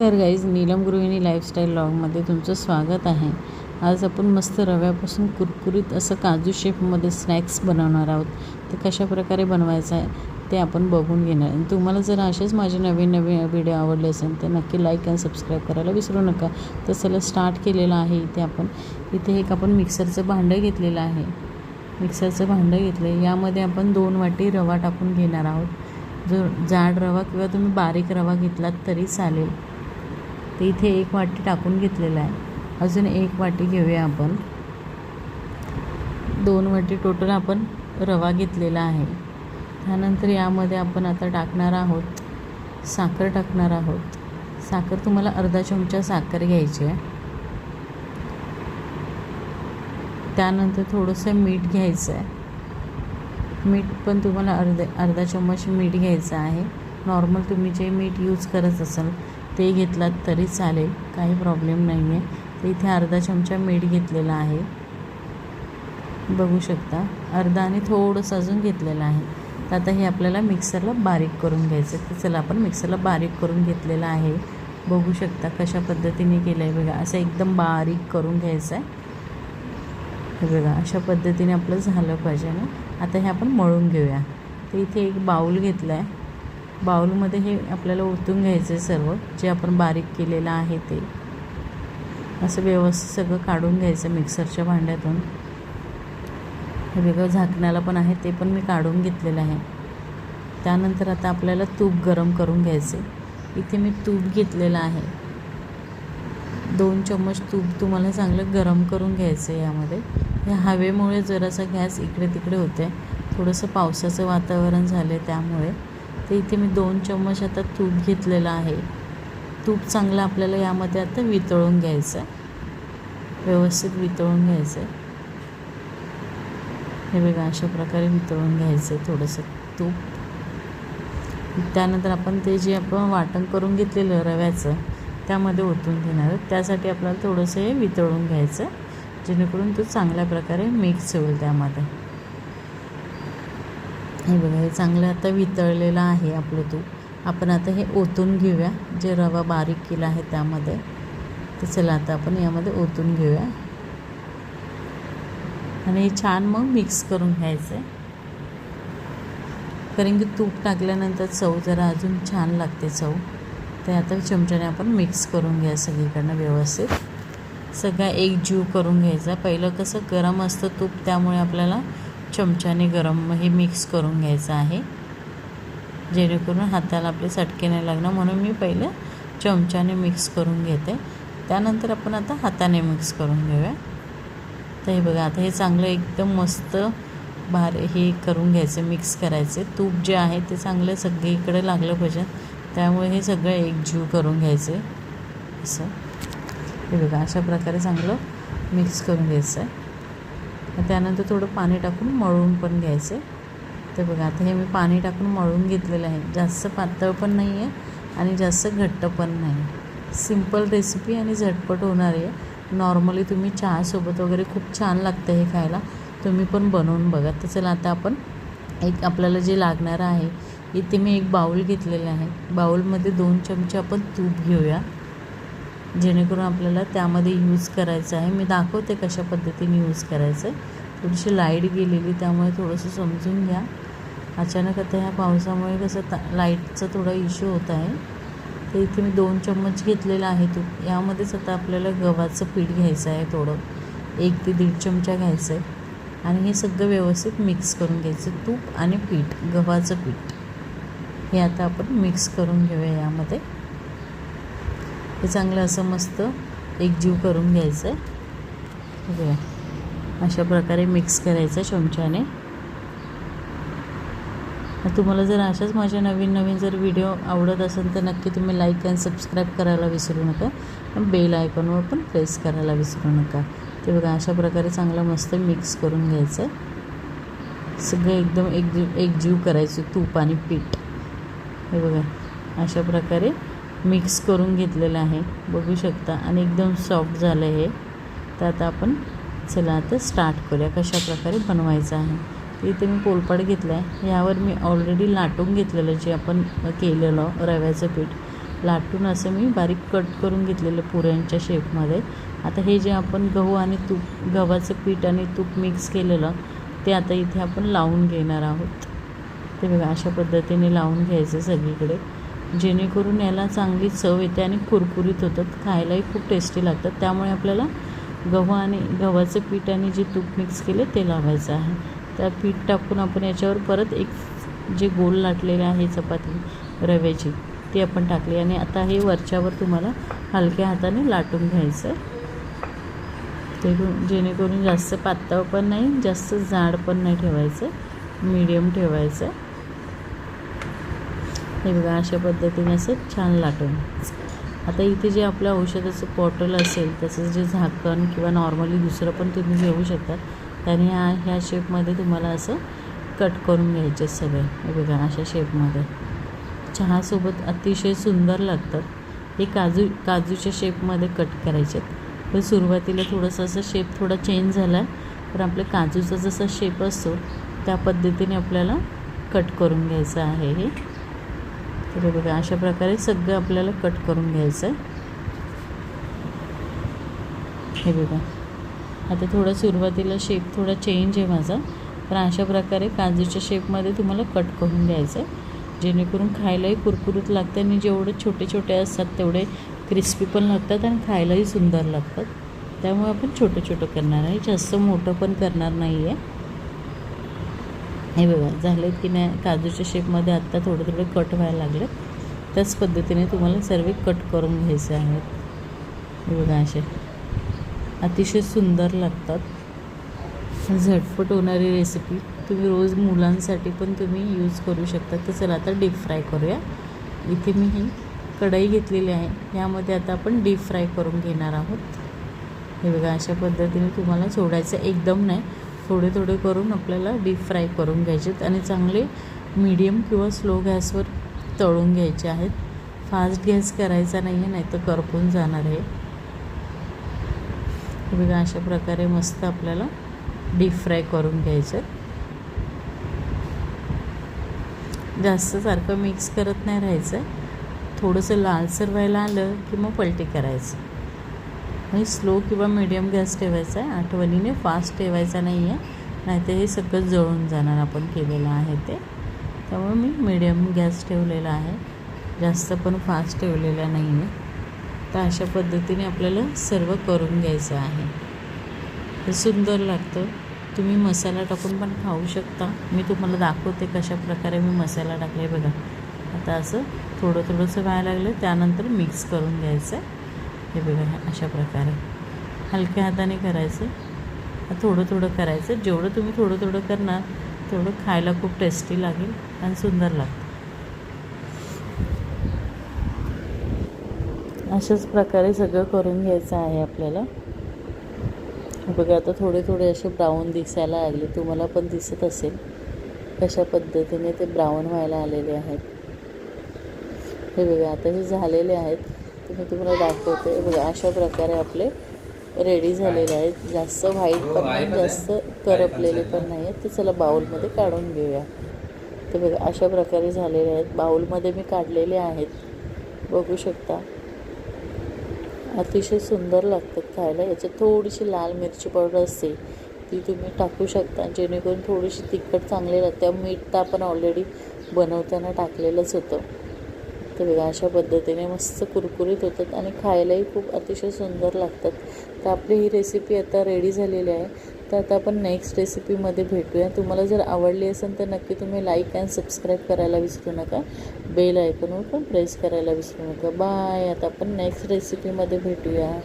तर गाईज नीलम गृहिणी लाईफस्टाईल लॉगमध्ये तुमचं स्वागत आहे. आज आपण मस्त रव्यापासून कुरकुरीत असं काजू शेपमध्ये स्नॅक्स बनवणार आहोत. ते कशा प्रकारे बनवायचं आहे ते आपण बघून घेणार. आणि तुम्हाला जर असेच माझे नवीन नवीन व्हिडिओ आवडले असेल तर नक्की लाईक आणि सबस्क्राईब करायला विसरू नका. तर चला स्टार्ट केलेलं आहे इथे आपण. इथे एक आपण मिक्सरचं भांडं घेतलेलं आहे. मिक्सरचं भांडं घेतलं आहे यामध्ये आपण दोन वाटी रवा टाकून घेणार आहोत. जो जाड रवा किंवा तुम्ही बारीक रवा घेतलात तरी चालेल. तर इथे एक वाटी टाकून घेतलेला आहे. अजून एक वाटी घेऊया आपण. दोन वाटी टोटल आपण रवा घेतलेला आहे. त्यानंतर यामध्ये आपण आता टाकणार आहोत साखर टाकणार आहोत. साखर तुम्हाला अर्धा चमचा साखर घ्यायची आहे. त्यानंतर थोडंसं मीठ घ्यायचं आहे. मीठ पण तुम्हाला अर्धा अर्धा चम्मच मीठ घ्यायचं आहे. नॉर्मल तुम्ही जे मीठ यूज करत असाल ते घेतलात तरी चालेल काही प्रॉब्लेम नाही आहे तर इथे अर्धा चमचा मीठ घेतलेला आहे. बघू शकता. अर्धा आणि थोडंसं अजून घेतलेलं आहे. तर आता हे आपल्याला मिक्सरला बारीक करून घ्यायचं तर चला आपण मिक्सरला बारीक करून घेतलेलं आहे. बघू शकता कशा पद्धतीने केलं आहे बघा. असं एकदम बारीक करून घ्यायचं आहे हे बघा अशा पद्धतीने आपलं झालं पाहिजे ना. आता हे आपण मळून घेऊया. तर इथे एक बाऊल घेतला आहे बाऊलमध्ये हे आपल्याला ओतून घ्यायचं आहे सर्व जे आपण बारीक केलेलं आहे ते. असं व्यवस्थित सगळं काढून घ्यायचं मिक्सरच्या भांड्यातून. हे वेगळं झाकण्याला पण आहे ते पण मी काढून घेतलेलं आहे. त्यानंतर आता आपल्याला तूप गरम करून घ्यायचे इथे मी तूप घेतलेलं आहे. दोन चम्मच तूप तुम्हाला चांगलं गरम करून घ्यायचं आहे यामध्ये. या हवेमुळे जरासा गॅस इकडे तिकडे होते थोडंसं पावसाचं वातावरण झालं आहे त्यामुळे. तर इथे मी दोन चम्मच आता तूप घेतलेलं आहे. तूप चांगलं आपल्याला यामध्ये आता वितळून घ्यायचं आहे व्यवस्थित वितळून घ्यायचं आहे हे बघा अशा प्रकारे वितळून घ्यायचं आहे थोडंसं तूप. त्यानंतर आपण ते जे आपण वाटण करून घेतलेलं रव्याचं त्यामध्ये ओतून घेणार त्यासाठी आपल्याला थोडंसं हे वितळून घ्यायचं जेणेकरून तो चांगल्या प्रकारे मिक्स होईल त्यामध्ये. हे बघा हे चांगलं आता वितळलेलं आहे आपलं तूप आपण आता हे ओतून घेऊया. जे रवा बारीक केला आहे त्यामध्ये. तर चला आता आपण यामध्ये ओतून घेऊया. आणि हे छान मग मिक्स करून घ्यायचं आहे कारण की तूप टाकल्यानंतर चव जरा अजून छान लागते चव. ते आता चमच्याने आपण मिक्स करून घ्या सगळीकडनं व्यवस्थित. सगळा एक जीव करून घ्यायचा. पहिलं कसं गरम असतं तूप त्यामुळे आपल्याला चमच्याने गरम हे मिक्स करून घ्यायचं आहे. जेणेकरून हाताला आपले चटके नाही लागणार म्हणून मी पहिलं चमच्याने मिक्स करून घेते. त्यानंतर आपण आता हाताने मिक्स करून घेऊया. तर हे बघा आता हे चांगलं एकदम मस्त भार हे करून घ्यायचं मिक्स करायचे. तूप जे आहे ते चांगलं सगळीकडे लागलं पाहिजे. त्यामुळे हे सगळं एकजीव करून घ्यायचे. असं. हे बघा अशा प्रकारे चांगलं मिक्स करून घ्यायचं आहे. त्यानंतर थोडं पाणी टाकून मळून पण घ्यायचं. आहे ते बघा आता हे मी पाणी टाकून मळून घेतलेलं आहे. जास्त पातळ पण नाही आहे आणि जास्त घट्ट पण नाही. सिंपल रेसिपी आणि झटपट होणारी आहे. नॉर्मली तुम्ही चहासोबत वगैरे खूप छान लागतं हे खायला. तुम्ही पण बनवून बघा. तर चला आता आपण एक आपल्याला जे लागणारं आहे इथे मी एक बाऊल घेतलेलं आहे. बाऊलमध्ये दोन चमचे आपण तूप घेऊया. जेणेकरून आपल्याला त्यामध्ये यूज करायचं आहे. मी दाखवते कशा पद्धतीने यूज करायचं. आहे थोडीशी लाइट गेलेली त्यामुळे थोडंसं समजून घ्या. अचानक आता ह्या पावसामुळे कसं ता लाईटचा थोडा इश्यू होत आहे. तर इथे मी दोन चम्मच घेतलेला आहे तूप यामध्येच आता आपल्याला गव्हाचं पीठ घ्यायचं आहे थोडं. एक ते दीड चमचा घ्यायचं आहे. आणि हे सगळं व्यवस्थित मिक्स करून घ्यायचं. तूप आणि पीठ गव्हाचं पीठ. हे आता आपण मिक्स करून घेऊया यामध्ये. हे चांगलं असं मस्त एकजीव करून घ्यायचं. आहे बघा अशा प्रकारे मिक्स करायचं चमच्याने. तुम्हाला जर अशाच माझ्या नवीन नवीन जर व्हिडिओ आवडत असेल तर नक्की तुम्ही लाईक आणि सबस्क्राईब करायला विसरू नका. बेल आयकॉनवर पण प्रेस करायला विसरू नका. ते बघा अशा प्रकारे चांगलं मस्त मिक्स करून घ्यायचं. आहे सगळं एकदम एकजीव एकजीव करायचं तूप आणि पीठ. हे बघा अशा प्रकारे मिक्स करून घेतलेलं आहे. बघू शकता आणि एकदम सॉफ्ट झालं हे. तर आता आपण चला आता स्टार्ट करूया. कशा प्रकारे बनवायचं आहे. इथे मी पोलपाट घेतला आहे यावर मी ऑलरेडी लाटून घेतलेलं जे आपण केलेलं रव्याचं पीठ. लाटून असं मी बारीक कट करून घेतलेलं पुऱ्यांच्या शेपमध्ये आता हे जे आपण गहू आणि तूप गव्हाचं पीठ आणि तूप मिक्स केलेलं ते आता इथे आपण लावून घेणार आहोत. ते बघा अशा पद्धतीने लावून घ्यायचं सगळीकडे. जेणेकरून याला चांगली चव येते आणि कुरकुरीत होतात. खायलाही खूप टेस्टी लागतात. त्यामुळे आपल्याला गहू आणि गव्हाचं पीठ आणि जे तूप मिक्स केले ते लावायचं आहे. त्या पीठ टाकून आपण याच्यावर परत एक जे गोल लाटलेले आहे चपाती रव्याची ती आपण टाकली. आणि आता हे वरच्यावर तुम्हाला हलक्या हाताने लाटून घ्यायचं. ते जेणेकरून जास्त पातळ पण नाही जास्त जाड पण नाही ठेवायचं. मीडियम ठेवायचं. हे बघा अशा पद्धतीने असं छान लाटून. आता इथे जे आपलं औषधाचं बॉटल असेल त्याचं जे झाकण किंवा नॉर्मली दुसरं पण तुम्ही घेऊ शकता. त्याने ह्या ह्या शेपमध्ये तुम्हाला असं कट करून घ्यायचे सगळे. हे बघा अशा शेपमध्ये. चहासोबत अतिशय सुंदर लागतात. हे काजू काजूच्या शेपमध्ये कट करायचे पण सुरुवातीला थोडंसं असं शेप थोडा चेंज झाला आहे पण आपल्या काजूचा जसा शेप असतो त्या पद्धतीने आपल्याला कट करून घ्यायचं आहे हे. तर बघा अशा प्रकारे सगळं आपल्याला कट करून घ्यायचं आहे हे बघा. आता थोडं सुरुवातीला शेप थोडा चेंज आहे माझा पण अशा प्रकारे काजूच्या शेपमध्ये तुम्हाला कट करून घ्यायचं आहे जेणेकरून खायलाही कुरकुरीत लागतं आणि जेवढे छोटे छोटे असतात तेवढे क्रिस्पी पण लागतात आणि खायलाही सुंदर लागतात. त्यामुळे आपण छोटं छोटं करणार आहे. जास्त मोठं पण करणार नाही आहे हे बघा झालं की नाही काजूच्या शेपमध्ये आत्ता थोडे थोडे कट व्हायला लागले. त्याच पद्धतीने तुम्हाला सर्व कट करून घ्यायचे आहेत. हे बघा असे अतिशय सुंदर लागतात. झटपट होणारी रेसिपी तुम्ही रोज मुलांसाठी पण तुम्ही यूज करू शकता. तर चला आता डीप फ्राय करूया. इथे मी ही कढई घेतलेली आहे. यामध्ये आता आपण डीप फ्राय करून घेणार आहोत. हे बघा अशा पद्धतीने तुम्हाला सोडायचं एकदम नाही. थोडे थोडे करून आपल्याला डीप फ्राय करून घ्यायचेत आणि चांगले मीडियम किंवा स्लो गॅसवर तळून घ्यायचे आहेत. फास्ट गॅस करायचा नाही आहे नाही तर करपून जाणार आहे. हे बघा अशा प्रकारे मस्त आपल्याला डीप फ्राय करून घ्यायचं जास्त सारखं मिक्स करत नाही राहायचं. थोडंसं लालसर व्हायला आलं की मग पलटी करायचं. आणि स्लो किंवा मिडियम गॅस ठेवायचा आहे. आठवणीने फास्ट ठेवायचा नाही आहे नाहीतर हे सगळं जळून जाणार आपण केलेलं आहे ते. त्यामुळे मी मिडियम गॅस ठेवलेला आहे. जास्त पण फास्ट ठेवलेला नाही आहे तर अशा पद्धतीने आपल्याला सर्व करून घ्यायचं आहे. हे सुंदर लागतं. तुम्ही मसाला टाकून पण खाऊ शकता. मी तुम्हाला दाखवते कशा प्रकारे मी मसाला टाकले बघा. आता असं थोडं थोडंसं व्हायला लागलं. त्यानंतर मिक्स करून घ्यायचं आहे. हे बघा अशा प्रकारे. हलक्या हाताने करायचं. थोडं थोडं करायचं. जेवढं तुम्ही थोडं थोडं करणार तेवढं खायला खूप टेस्टी लागेल आणि सुंदर लागतं. अशाच प्रकारे सगळं करून घ्यायचं आहे आपल्याला. बघा आता थोडे थोडे असे ब्राऊन दिसायला लागले. तुम्हाला पण दिसत असेल कशा पद्धतीने ते ब्राऊन व्हायला आलेले आहेत. हे बघा आता हे झालेले आहेत. मी तुम्हाला दाखवते. बघा अशा प्रकारे आपले रेडी झालेले आहेत. जास्त व्हाईट पण नाही जास्त करपलेले पण नाही आहेत ते चला बाऊलमध्ये काढून घेऊया. ते बघा अशा प्रकारे झालेले आहेत. बाऊलमध्ये मी काढलेले आहेत. बघू शकता. अतिशय सुंदर लागतात खायला. याच्यात थोडीशी लाल मिरची पावडर असते. ती तुम्ही टाकू शकता. जेणेकरून थोडीशी तिखट चांगली लागते. मीठ तर आपण ऑलरेडी बनवताना टाकलेलंच होतं. तर बघा अशा पद्धतीने मस्त कुरकुरीत होतात आणि खायलाही खूप अतिशय सुंदर लागतात. तर आपली ही रेसिपी आता रेडी झालेली आहे. तर आता आपण नेक्स्ट रेसिपीमध्ये भेटूया. तुम्हाला जर आवडली असेल तर नक्की तुम्ही लाईक अँड सबस्क्राईब करायला विसरू नका. बेल आयकॉनवर पण प्रेस करायला विसरू नका. बाय आता आपण नेक्स्ट रेसिपीमध्ये भेटूया.